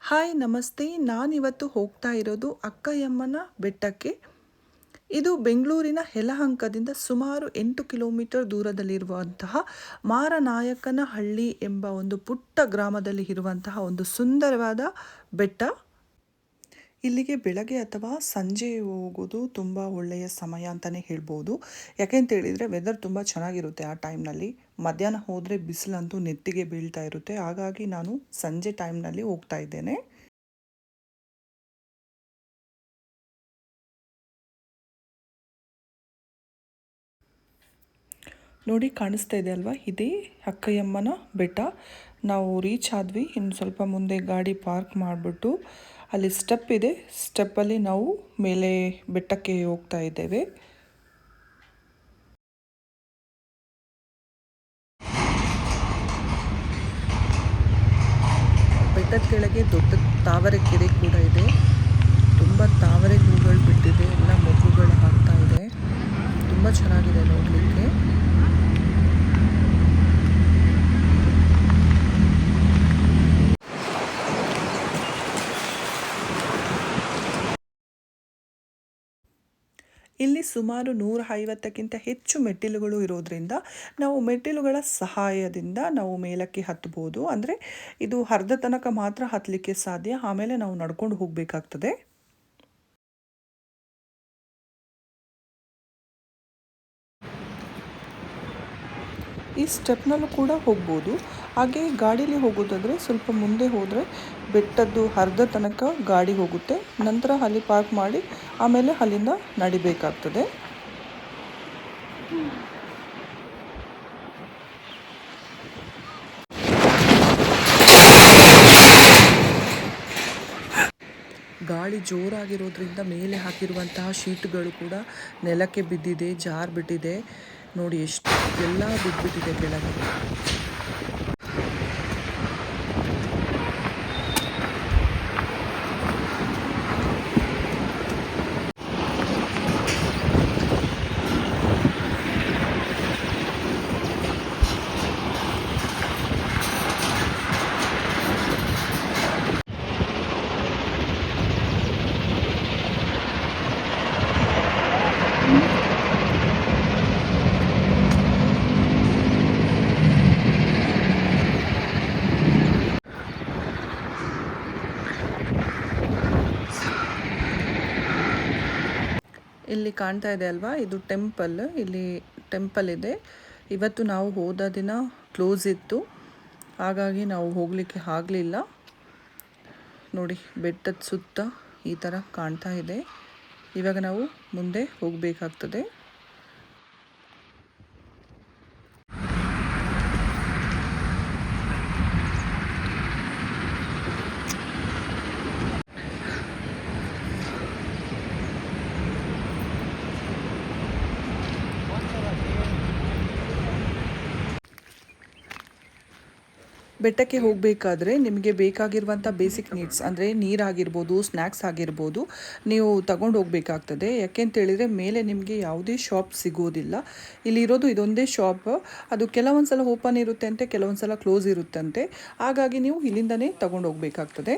Hi, ನಮಸ್ತೆ. ನಾನಿವತ್ತು ಹೋಗ್ತಾ ಇರೋದು ಅಕ್ಕಯಮ್ಮನ ಬೆಟ್ಟಕ್ಕೆ. ಇದು ಬೆಂಗಳೂರಿನ ಯಲಹಂಕದಿಂದ ಸುಮಾರು ಎಂಟು ಕಿಲೋಮೀಟರ್ ದೂರದಲ್ಲಿರುವಂತಹ ಮಾರನಾಯಕನಹಳ್ಳಿ ಎಂಬ ಒಂದು ಪುಟ್ಟ ಗ್ರಾಮದಲ್ಲಿ ಇರುವಂತಹ ಒಂದು ಸುಂದರವಾದ ಬೆಟ್ಟ. ಇಲ್ಲಿಗೆ ಬೆಳಗ್ಗೆ ಅಥವಾ ಸಂಜೆ ಹೋಗೋದು ತುಂಬ ಒಳ್ಳೆಯ ಸಮಯ ಅಂತಲೇ ಹೇಳ್ಬೋದು. ಯಾಕೆಂತ ಹೇಳಿದರೆ ವೆದರ್ ತುಂಬ ಚೆನ್ನಾಗಿರುತ್ತೆ ಆ ಟೈಮ್ನಲ್ಲಿ ಮಧ್ಯಾಹ್ನ ಹೋದರೆ ಬಿಸಿಲಂತೂ ನೆತ್ತಿಗೆ ಬೀಳ್ತಾ ಇರುತ್ತೆ. ಹಾಗಾಗಿ ನಾನು ಸಂಜೆ ಟೈಮ್ನಲ್ಲಿ ಹೋಗ್ತಾ ಇದ್ದೇನೆ. ನೋಡಿ ಕಾಣಿಸ್ತಾ ಇದೆ ಅಲ್ವಾ? ಇದೇ ಅಕ್ಕಯ್ಯಮ್ಮನ ಬೆಟ್ಟ. ನಾವು ರೀಚ್ ಆದ್ವಿ. ಇನ್ನು ಸ್ವಲ್ಪ ಮುಂದೆ ಗಾಡಿ ಪಾರ್ಕ್ ಮಾಡಿಬಿಟ್ಟು ಅಲ್ಲಿ ಸ್ಟೆಪ್ ಇದೆ. ಸ್ಟೆಪ್ಪಲ್ಲಿ ನಾವು ಮೇಲೆ ಬೆಟ್ಟಕ್ಕೆ ಹೋಗ್ತಾ ಇದ್ದೇವೆ. ಬೆಟ್ಟದ ಕೆಳಗೆ ದೊಡ್ಡ ತಾವರೆ ಕೆರೆ ಕೂಡ ಇದೆ. ತುಂಬ ತಾವರೆ ಹೂಗಳು ಬಿಟ್ಟಿದೆ ಎಲ್ಲ ಮೊಗ್ಗುಗಳು ಹಾಕ್ತಾ ಇದೆ. ತುಂಬ ಚೆನ್ನಾಗಿದೆ ನೋಡಲಿಕ್ಕೆ. ಇಲ್ಲಿ ಸುಮಾರು ನೂರ ಐವತ್ತಕ್ಕಿಂತ ಹೆಚ್ಚು ಮೆಟ್ಟಿಲುಗಳು ಇರೋದ್ರಿಂದ ನಾವು ಮೆಟ್ಟಿಲುಗಳ ಸಹಾಯದಿಂದ ನಾವು ಮೇಲಕ್ಕೆ ಹತ್ತಬಹುದು ಅಂದರೆ ಇದು ಅರ್ಧ ತನಕ ಮಾತ್ರ ಹತ್ತಲಿಕ್ಕೆ ಸಾಧ್ಯ. ಆಮೇಲೆ ನಾವು ನಡ್ಕೊಂಡು ಹೋಗಬೇಕಾಗ್ತದೆ. ಈ ಸ್ಟೆಪ್ನಲ್ಲೂ ಕೂಡ ಹೋಗ್ಬೋದು. ಹಾಗೆ ಗಾಡೀಲಿ ಹೋಗೋದಾದರೆ ಸ್ವಲ್ಪ ಮುಂದೆ ಹೋದರೆ ಬೆಟ್ಟದ್ದು ಅರ್ಧ ತನಕ ಗಾಡಿ ಹೋಗುತ್ತೆ. ನಂತರ ಅಲ್ಲಿ ಪಾರ್ಕ್ ಮಾಡಿ ಆಮೇಲೆ ಅಲ್ಲಿಂದ ನಡಿಬೇಕಾಗ್ತದೆ. ಗಾಳಿ ಜೋರಾಗಿರೋದ್ರಿಂದ ಮೇಲೆ ಹಾಕಿರುವಂತಹ ಶೀಟ್ಗಳು ಕೂಡ ನೆಲಕ್ಕೆ ಬಿದ್ದಿದೆ, ಜಾರ್ ಬಿಟ್ಟಿದೆ ನೋಡಿ, ಎಷ್ಟು ಎಲ್ಲ ಬಿದ್ದುಬಿಟ್ಟಿದೆ ಕೆಳಗೆ. ಇಲ್ಲಿ ಕಾಣ್ತಾ ಇದೆ ಅಲ್ವಾ? ಇದು ಟೆಂಪಲ್. ಇಲ್ಲಿ ಟೆಂಪಲ್ ಇದೆ. ಇವತ್ತು ನಾವು ಹೋದ ದಿನ ಕ್ಲೋಸ್ ಇತ್ತು. ಹಾಗಾಗಿ ನಾವು ಹೋಗಲಿಕ್ಕೆ ಆಗಲಿಲ್ಲ. ನೋಡಿ, ಬೆಟ್ಟದ ಸುತ್ತ ಈ ಥರ ಕಾಣ್ತಾ ಇದೆ. ಇವಾಗ ನಾವು ಮುಂದೆ ಹೋಗಬೇಕಾಗ್ತದೆ. ಬೆಟ್ಟಕ್ಕೆ ಹೋಗಬೇಕಾದ್ರೆ ನಿಮಗೆ ಬೇಕಾಗಿರುವಂಥ ಬೇಸಿಕ್ ನೀಡ್ಸ್ ಅಂದರೆ ನೀರಾಗಿರ್ಬೋದು ಸ್ನ್ಯಾಕ್ಸ್ ಆಗಿರ್ಬೋದು, ನೀವು ತಗೊಂಡು ಹೋಗಬೇಕಾಗ್ತದೆ. ಯಾಕೆಂತೇಳಿದರೆ ಮೇಲೆ ನಿಮಗೆ ಯಾವುದೇ ಶಾಪ್ ಸಿಗೋದಿಲ್ಲ. ಇಲ್ಲಿರೋದು ಇದೊಂದೇ ಶಾಪ್ ಅದು ಕೆಲವೊಂದು ಸಲ ಓಪನ್ ಇರುತ್ತೆ ಅಂತೆ ಕೆಲವೊಂದು ಸಲ ಕ್ಲೋಸ್ ಇರುತ್ತಂತೆ. ಹಾಗಾಗಿ ನೀವು ಇಲ್ಲಿಂದನೇ ತಗೊಂಡು ಹೋಗಬೇಕಾಗ್ತದೆ.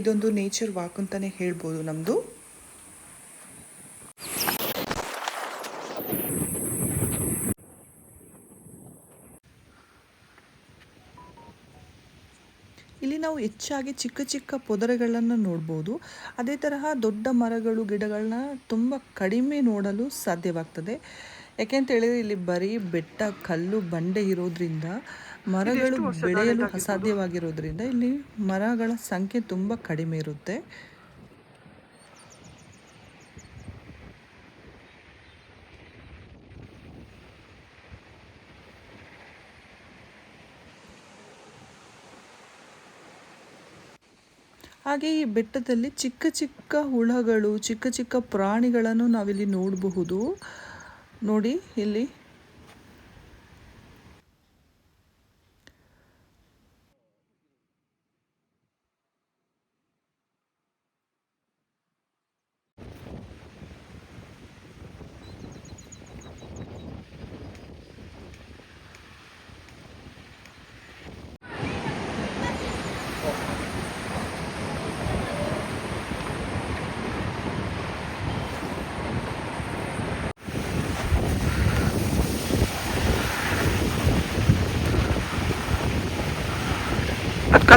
ಇದೊಂದು ನೇಚರ್ ವಾಕ್ ಅಂತಲೇ ಹೇಳ್ಬೋದು ನಮ್ಮದು ಇಲ್ಲಿ ನಾವು ಹೆಚ್ಚಾಗಿ ಚಿಕ್ಕ ಚಿಕ್ಕ ಪೊದರೆಗಳನ್ನು ನೋಡ್ಬೋದು. ಅದೇ ತರಹ ದೊಡ್ಡ ಮರಗಳು ಗಿಡಗಳನ್ನ ತುಂಬ ಕಡಿಮೆ ನೋಡಲು ಸಾಧ್ಯವಾಗ್ತದೆ. ಯಾಕೆಂತ ಹೇಳಿದ್ರೆ ಇಲ್ಲಿ ಬರೀ ಬೆಟ್ಟ ಕಲ್ಲು ಬಂಡೆ ಇರೋದ್ರಿಂದ ಮರಗಳು ಬೆಳೆಯಲು ಅಸಾಧ್ಯವಾಗಿರೋದ್ರಿಂದ ಇಲ್ಲಿ ಮರಗಳ ಸಂಖ್ಯೆ ತುಂಬ ಕಡಿಮೆ ಇರುತ್ತೆ. ಹಾಗೆ ಈ ಬೆಟ್ಟದಲ್ಲಿ ಚಿಕ್ಕ ಚಿಕ್ಕ ಹುಳಗಳು ಚಿಕ್ಕ ಚಿಕ್ಕ ಪ್ರಾಣಿಗಳನ್ನು ನಾವಿಲ್ಲಿ ನೋಡಬಹುದು. ನೋಡಿ ಇಲ್ಲಿ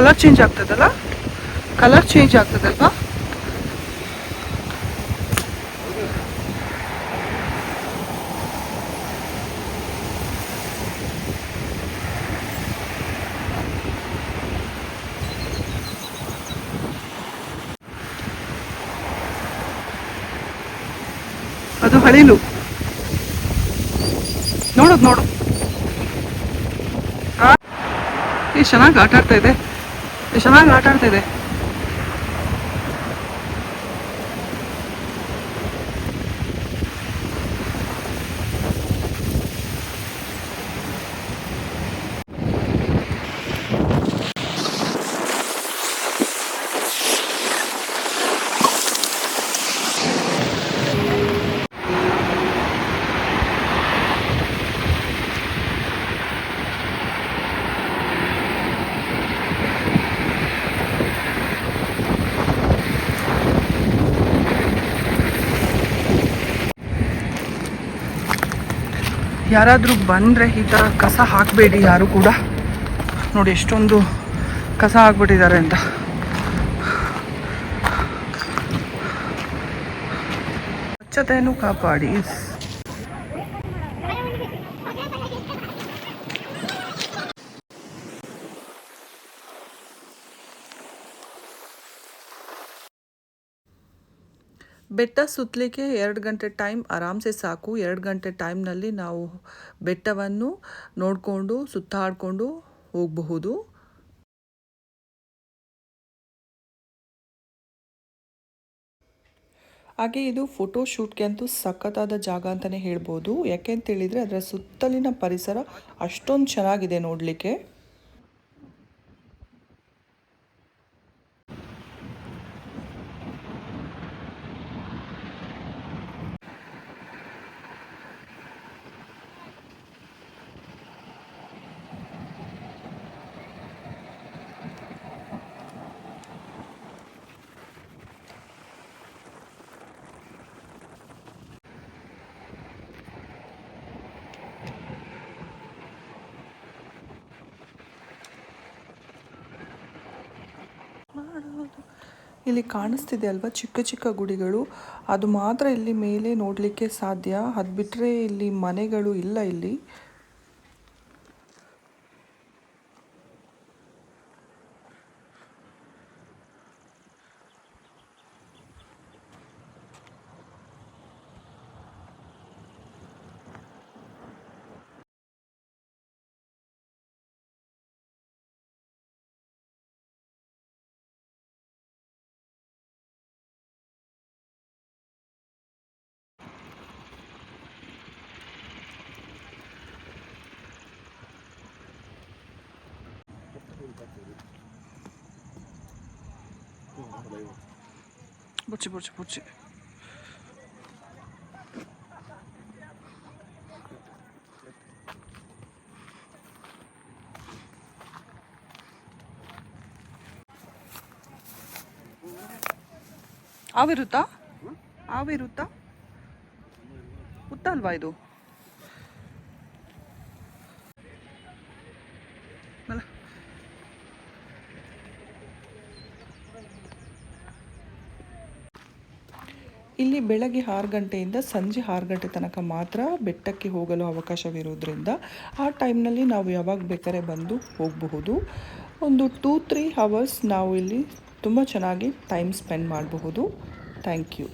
ಕಲರ್ ಚೇಂಜ್ ಆಗ್ತದಲ್ಲ? ಕಲರ್ ಚೇಂಜ್ ಆಗ್ತದಲ್ವಾ? ಅದು ಹಳಿಲು. ನೋಡೋದು ನೋಡು. ಎಷ್ಟು ಚೆನ್ನಾಗಿ ಆಟ ಆಡ್ತಾ ಇದೆ. ಚೆನ್ನಾಗಿ ಆಟ ಆಡ್ತಾ ಯಾರಾದರೂ ಬಂದರೆ ಈ ಥರ ಕಸ ಹಾಕಬೇಡಿ ಯಾರು ಕೂಡ. ನೋಡಿ, ಎಷ್ಟೊಂದು ಕಸ ಹಾಕ್ಬಿಟ್ಟಿದ್ದಾರೆ ಅಂತ. ಸ್ವಚ್ಛತೆಯನ್ನು ಕಾಪಾಡಿ. ಬೆಟ್ಟ ಸುತ್ತಲಿಕ್ಕೆ ಎರಡು ಗಂಟೆ ಟೈಮ್, ಆರಾಮ್ಸೆ ಸಾಕು. ಎರಡು ಗಂಟೆ ಟೈಮ್ನಲ್ಲಿ ನಾವು ಬೆಟ್ಟವನ್ನು ನೋಡಿಕೊಂಡು, ಸುತ್ತಾಡಿಕೊಂಡು ಹೋಗಬಹುದು. ಹಾಗೆ ಇದು ಫೋಟೋ ಶೂಟ್ಗೆ ಅಂತೂ ಸಖತ್ತಾದ ಜಾಗ ಅಂತಲೇ ಹೇಳ್ಬೋದು. ಯಾಕೆ ಅಂತ ಹೇಳಿದರೆ ಅದರ ಸುತ್ತಲಿನ ಪರಿಸರ ಅಷ್ಟೊಂದು ಚೆನ್ನಾಗಿದೆ ನೋಡಲಿಕ್ಕೆ. ಇಲ್ಲಿ ಕಾಣಿಸ್ತಿದೆ ಅಲ್ವಾ? ಚಿಕ್ಕ ಚಿಕ್ಕ ಗುಡಿಗಳು. ಅದು ಮಾತ್ರ ಇಲ್ಲಿ ಮೇಲೆ ನೋಡಲಿಕ್ಕೆ ಸಾಧ್ಯ. ಅದು ಬಿಟ್ಟರೆ ಇಲ್ಲಿ ಮನೆಗಳು ಇಲ್ಲ ಇಲ್ಲಿ. 하나 더 내고 그렇지 그렇지 그렇지 아베루타? 아베루타? 우탈바이도 ಇಲ್ಲಿ ಬೆಳಗ್ಗೆ ಆರು ಗಂಟೆಯಿಂದ ಸಂಜೆ ಆರು ಗಂಟೆ ತನಕ ಮಾತ್ರ ಬೆಟ್ಟಕ್ಕೆ ಹೋಗಲು ಅವಕಾಶವಿರೋದ್ರಿಂದ ಆ ಟೈಮ್ನಲ್ಲಿ ನಾವು ಯಾವಾಗ ಬೇಕಾದ್ರೆ ಬಂದು ಹೋಗಬಹುದು. ಒಂದು ಟೂ ತ್ರೀ ಹವರ್ಸ್ ನಾವು ಇಲ್ಲಿ ತುಂಬ ಚೆನ್ನಾಗಿ ಟೈಮ್ ಸ್ಪೆಂಡ್ ಮಾಡಬಹುದು. Thank you